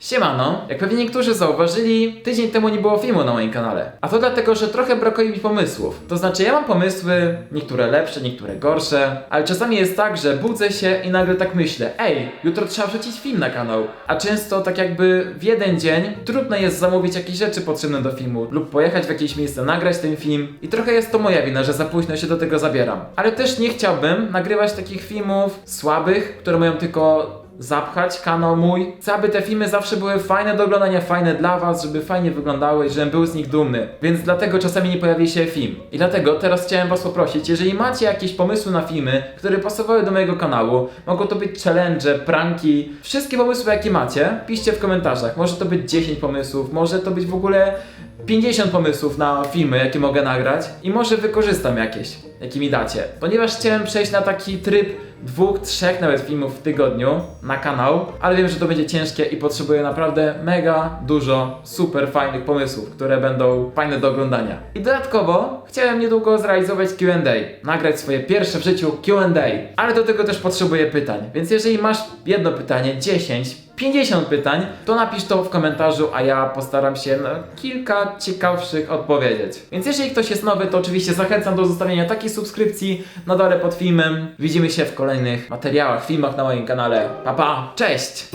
Siemano, jak pewnie niektórzy zauważyli, tydzień temu nie było filmu na moim kanale. A to dlatego, że trochę brakuje mi pomysłów. To znaczy, ja mam pomysły, niektóre lepsze, niektóre gorsze, ale czasami jest tak, że budzę się i nagle tak myślę, ej, jutro trzeba wrzucić film na kanał. A często tak jakby w jeden dzień trudno jest zamówić jakieś rzeczy potrzebne do filmu lub pojechać w jakieś miejsce, nagrać ten film i trochę jest to moja wina, że za późno się do tego zabieram. Ale też nie chciałbym nagrywać takich filmów słabych, które mają tylko zapchać kanał mój. Chcę, aby te filmy zawsze były fajne do oglądania, fajne dla was, żeby fajnie wyglądały żebym był z nich dumny. Więc dlatego czasami nie pojawi się film. I dlatego teraz chciałem was poprosić, jeżeli macie jakieś pomysły na filmy, które pasowały do mojego kanału, mogą to być challenge, pranki, wszystkie pomysły jakie macie, piszcie w komentarzach. Może to być 10 pomysłów, może to być w ogóle 50 pomysłów na filmy, jakie mogę nagrać i może wykorzystam jakieś, jakie mi dacie. Ponieważ chciałem przejść na taki tryb dwóch, trzech nawet filmów w tygodniu na kanał, ale wiem, że to będzie ciężkie i potrzebuję naprawdę mega dużo super fajnych pomysłów, które będą fajne do oglądania. I dodatkowo chciałem niedługo zrealizować Q&A, nagrać swoje pierwsze w życiu Q&A, ale do tego też potrzebuję pytań. Więc jeżeli masz jedno pytanie, 10, 50 pytań, to napisz to w komentarzu, a ja postaram się na kilka ciekawszych odpowiedzieć. Więc jeżeli ktoś jest nowy, to oczywiście zachęcam do zostawienia takiej subskrypcji na dole pod filmem. Widzimy się w kolejnych materiałach, filmach na moim kanale. Pa pa, cześć!